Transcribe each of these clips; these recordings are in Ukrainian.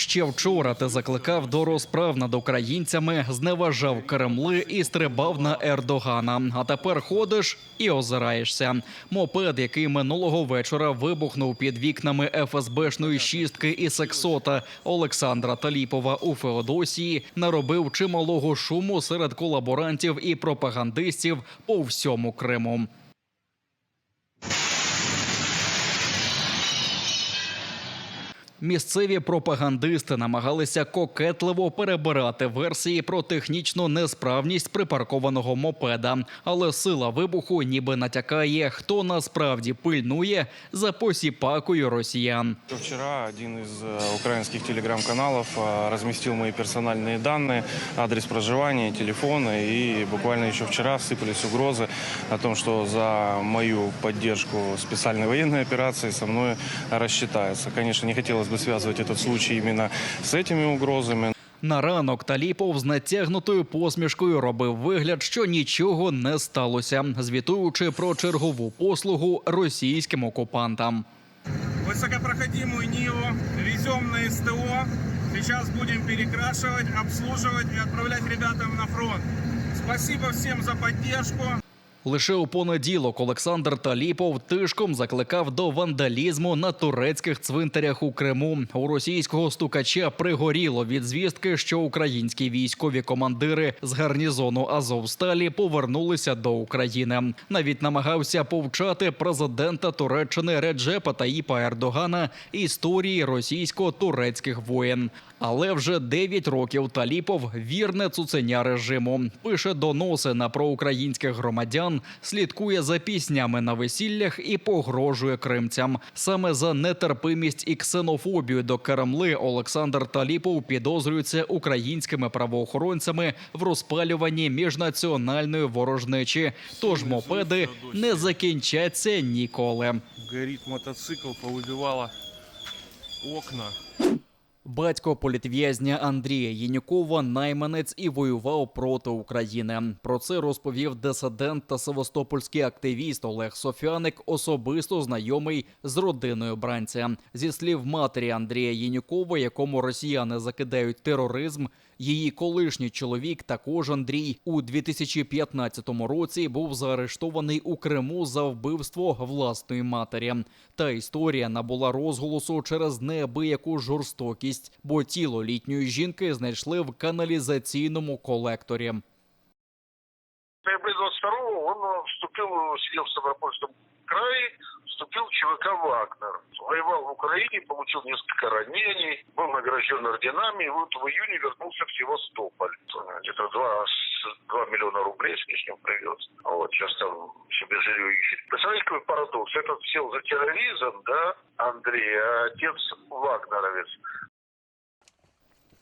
Ще вчора ти закликав до розправ над українцями, зневажав Кремли і стрибав на Ердогана. А тепер ходиш і озираєшся. Мопед, який минулого вечора вибухнув під вікнами ФСБшної шістки і сексота Олександра Таліпова у Феодосії, наробив чималого шуму серед колаборантів і пропагандистів по всьому Криму. Місцеві пропагандисти намагалися кокетливо перебирати версії про технічну несправність припаркованого мопеда, але сила вибуху ніби натякає, хто насправді пильнує за посіпакою росіян. Вчера один из э, украинских телеграм-каналов э, разместил мои персональные данные, адрес проживания, телефоны. И буквально еще вчера сыпались угрозы о том, что за мою поддержку специальной военной операции со мной рассчитаются. Конечно, не хотелось бы связывать этот случай именно с этими угрозами. На ранок Таліпов з натягнутою посмішкою робив вигляд, що нічого не сталося, звітуючи про чергову послугу російським окупантам. Высокопроходимую Ниву везем на СТО. Сейчас будем перекрашивать, обслуживать и отправлять ребятам на фронт. Спасибо всем за поддержку. Лише у понеділок Олександр Таліпов тишком закликав до вандалізму на турецьких цвинтарях у Криму. У російського стукача пригоріло від звістки, що українські військові командири з гарнізону Азовсталі повернулися до України. Навіть намагався повчати президента Туреччини Реджепа Таїпа Ердогана історії російсько-турецьких воєн. Але вже 9 років Таліпов вірне цуценя режиму. Пише доноси на проукраїнських громадян, слідкує за піснями на весіллях і погрожує кримцям. Саме за нетерпимість і ксенофобію до Кремли Олександр Таліпов підозрюється українськими правоохоронцями в розпалюванні міжнаціональної ворожнечі. Тож мопеди не закінчаться ніколи. Горит мотоцикл, повыбивало окна. Батько політв'язня Андрія Єнюкова найманець і воював проти України. Про це розповів дисидент та севастопольський активіст Олег Софяник, особисто знайомий з родиною бранця. Зі слів матері Андрія Єнюкова, якому росіяни закидають тероризм. Її колишній чоловік, також Андрій, у 2015 році був заарештований у Криму за вбивство власної матері. Та історія набула розголосу через неабияку жорстокість, бо тіло літньої жінки знайшли в каналізаційному колекторі. В ноябре 22 он э, вступил, сидел в Ставропольском крае, вступил в ЧВК «Вагнер». Воевал в Украине, получил несколько ранений, был награжден орденами, и вот в июне вернулся в Севастополь. Где-то 2, 2 миллиона рублей с лишним привез. Вот, сейчас там себе жилье ищет. Представляете, какой парадокс? Этот сел за терроризм, да, Андрей, а отец вагнеровец.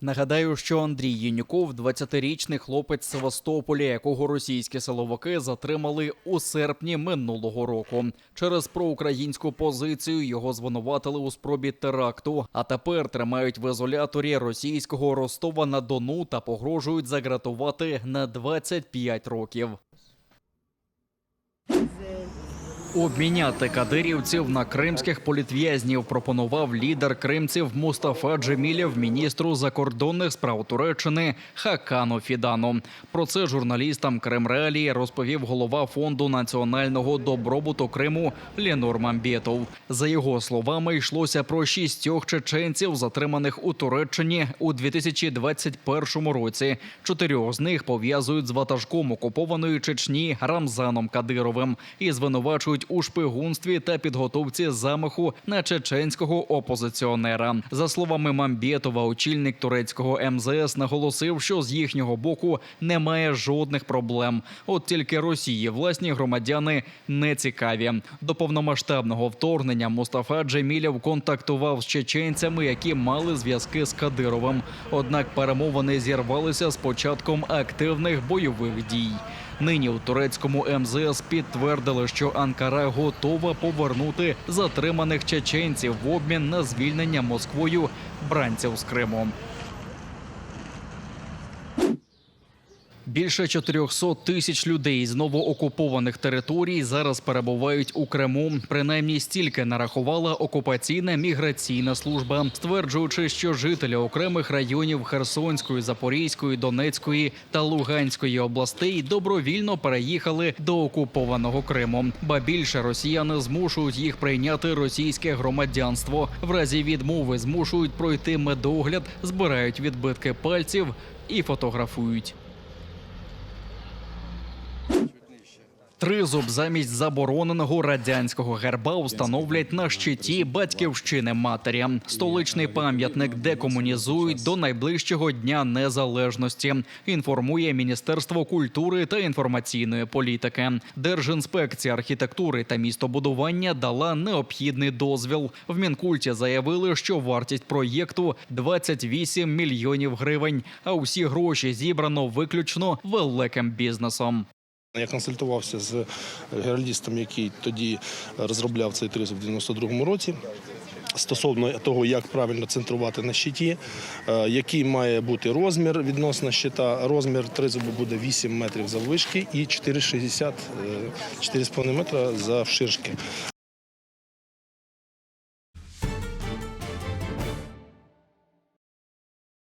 Нагадаю, що Андрій Єнюков – 20-річний хлопець Севастополя, якого російські силовики затримали у серпні минулого року. Через проукраїнську позицію його звинуватили у спробі теракту, а тепер тримають в ізоляторі російського Ростова на Дону та погрожують загратувати на 25 років. Обміняти кадирівців на кримських політв'язнів пропонував лідер кримців Мустафа Джемілєв міністру закордонних справ Туреччини Хакану Фідану. Про це журналістам Кремреалії розповів голова фонду національного добробуту Криму Ленур Мамбєтов. За його словами, йшлося про шістьох чеченців, затриманих у Туреччині у 2021 році. Чотирьох з них пов'язують з ватажком окупованої Чечні Рамзаном Кадировим і звинувачують у шпигунстві та підготовці замаху на чеченського опозиціонера. За словами Мамбєтова, очільник турецького МЗС наголосив, що з їхнього боку немає жодних проблем. От тільки Росії власні громадяни не цікаві. До повномасштабного вторгнення Мустафа Джемілєв контактував з чеченцями, які мали зв'язки з Кадировим. Однак перемовини зірвалися з початком активних бойових дій. Нині у турецькому МЗС підтвердили, що Анкара готова повернути затриманих чеченців в обмін на звільнення Москвою бранців з Криму. Більше 400 тисяч людей з новоокупованих територій зараз перебувають у Криму. Принаймні стільки нарахувала окупаційна міграційна служба, стверджуючи, що жителі окремих районів Херсонської, Запорізької, Донецької та Луганської областей добровільно переїхали до окупованого Криму. Ба більше росіяни змушують їх прийняти російське громадянство. В разі відмови змушують пройти медогляд, збирають відбитки пальців і фотографують. Тризуб замість забороненого радянського герба встановлять на щиті батьківщини матері. Столичний пам'ятник декомунізують до найближчого дня незалежності. Інформує Міністерство культури та інформаційної політики. Держінспекція архітектури та містобудування дала необхідний дозвіл. В Мінкульті заявили, що вартість проєкту 28 мільйонів гривень. А усі гроші зібрано виключно великим бізнесом. Я консультувався з геральдістом, який тоді розробляв цей тризуб в 92-му році. Стосовно того, як правильно центрувати на щиті, е, який має бути розмір відносно щита. Розмір тризубу буде 8 метрів заввишки і 4,60 е, 4,5 метра завширшки.